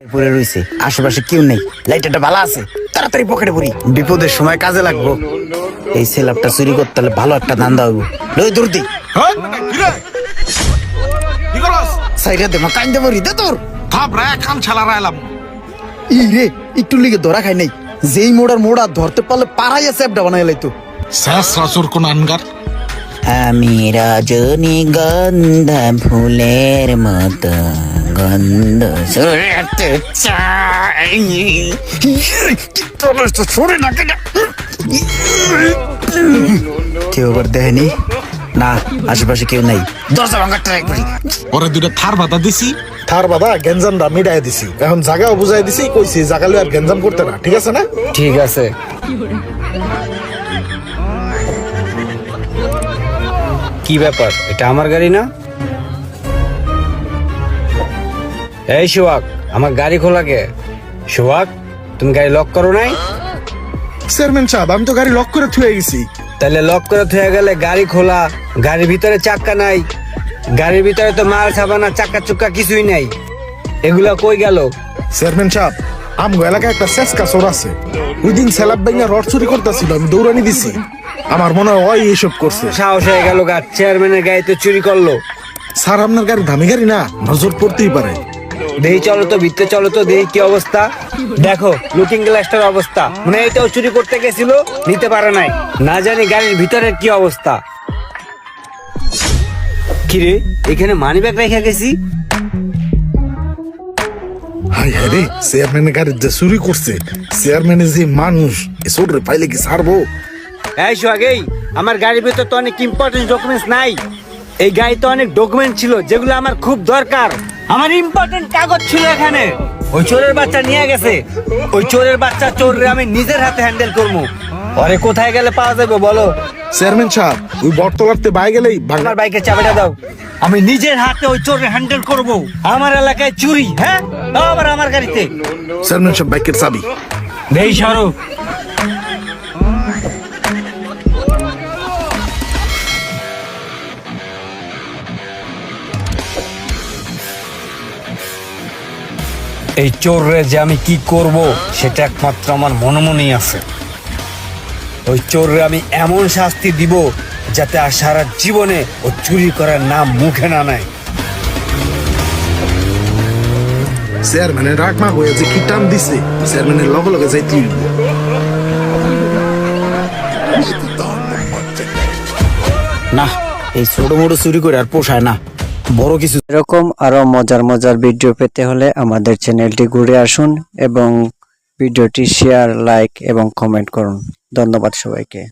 পরে রয়েছে। আশেপাশে কেউ নেই। লাইটারটা ভালো আছে। তাড়াতাড়ি পকেটে পড়ি বিপদের সময় কাজে লাগবো। এই সেলাপটা চুরি করতে হলে ভালো একটা ধান্দা হইব। লই দূর দি। হ্যাঁ দে মা কান্দে দে তোর। থাপ ছালা ই রে একটু লিগে ধরা খাই নাই। যেই মোড়ার মোড়া ধরতে পারলে পারাই আছে অ্যাপটা বানাই লাইতো। শেষ রাসুর কোন আনগার? আমি রজনী গন্ধা ফুলের মতো। গন্ধ ছড়াতে চাই তোর তো ছড়ে না কেন কেউ আবার দেখেনি না আশেপাশে কেউ নাই দরজা ভাঙা ট্রাই করি পরে দুইটা থার বাধা দিছি থার বাদা গেঞ্জামটা মিটাই দিছি এখন জায়গাও বুঝাই দিছি কইছি জাগালে আর গেঞ্জাম করতে না ঠিক আছে না ঠিক আছে কি ব্যাপার এটা আমার গাড়ি না এই সোহাগ আমার গাড়ি খোলা কে? সোহাগ তুমি গাড়ি লক করো নাই? চেয়ারম্যান সাহেব আমি তো গাড়ি লক করে থুয়ে গেছি। তাহলে লক করে থুয়ে গেলে গাড়ি খোলা গাড়ির ভিতরে চাক্কা নাই। গাড়ির ভিতরে তো মাল সাবানা চাক্কা চুক্কা কিছুই নাই। এগুলা কই গেল? চেয়ারম্যান সাহেব আমগো এলাকায় একটা শেষ কাছর আছে। ওই দিন সেলাব ব্যাঙ্গা রড চুরি করতেছিল আমি দৌড়ানি দিছি। আমার মনে হয় ওই এইসব করছে। সাহস হয়ে গেল গা চেয়ারম্যানের গাড়িতে চুরি করল। স্যার আপনার গাড়ি দামি গাড়ি না? নজর পড়তেই পারে। দেহি চলো তো ভিতরে চলো তো দেহি কি অবস্থা? দেখো লুকিং গ্লাসটার অবস্থা। মানে এটাও চুরি করতে গেছিল নিতে পারে নাই। না জানি গাড়ির ভিতরের কি অবস্থা। কিরে এখানে মানি ব্যাগ রেখে গেছি? হাই হাই রে চেয়ারম্যানের গাড়ি যে চুরি করছে চেয়ারম্যানের যে মানুষ এসব রে পাইলে কি ছাড়বো? এই সোহাগেই আমার গাড়ির ভিতর তো অনেক ইম্পর্টেন্ট ডকুমেন্টস নাই। এই গাড়িতে অনেক ডকুমেন্ট ছিল যেগুলো আমার খুব দরকার। আমার ইম্পর্টেন্ট কাগজ ছিল এখানে। ওই চোরের বাচ্চা নিয়ে গেছে। ওই চোরের বাচ্চা চোররে আমি নিজের হাতে হ্যান্ডেল করব। পরে কোথায় গেলে পাওয়া যাবে বলো? চেয়ারম্যান সাহেব ওই বটতলাতে বাই গেলেই ভাঙা আমার বাইকের চাবিটা দাও। আমি নিজের হাতে ওই চোরের হ্যান্ডেল করব। আমার এলাকায় চুরি হ্যাঁ? আবার আমার গাড়িতে। চেয়ারম্যান সাহেব বাইকের চাবি। নেই সরো এই চোররে যে আমি কি করব সেটা একমাত্র আমার মনে মনেই আছে। ওই চোররে আমি এমন শাস্তি দিব যাতে আর সারা জীবনে ও চুরি করার নাম মুখে না নেয়। চেয়ারম্যানের রাগ মা হয়ে যে কি টান দিছে চেয়ারম্যানের লগে লগে যাইতে হইব। না এই ছোট মোটো চুরি করে আর পোষায় না। বড় কিছু এরকম আরও মজার মজার ভিডিও পেতে হলে আমাদের চ্যানেলটি ঘুরে আসুন এবং ভিডিওটি শেয়ার লাইক এবং কমেন্ট করুন। ধন্যবাদ সবাইকে।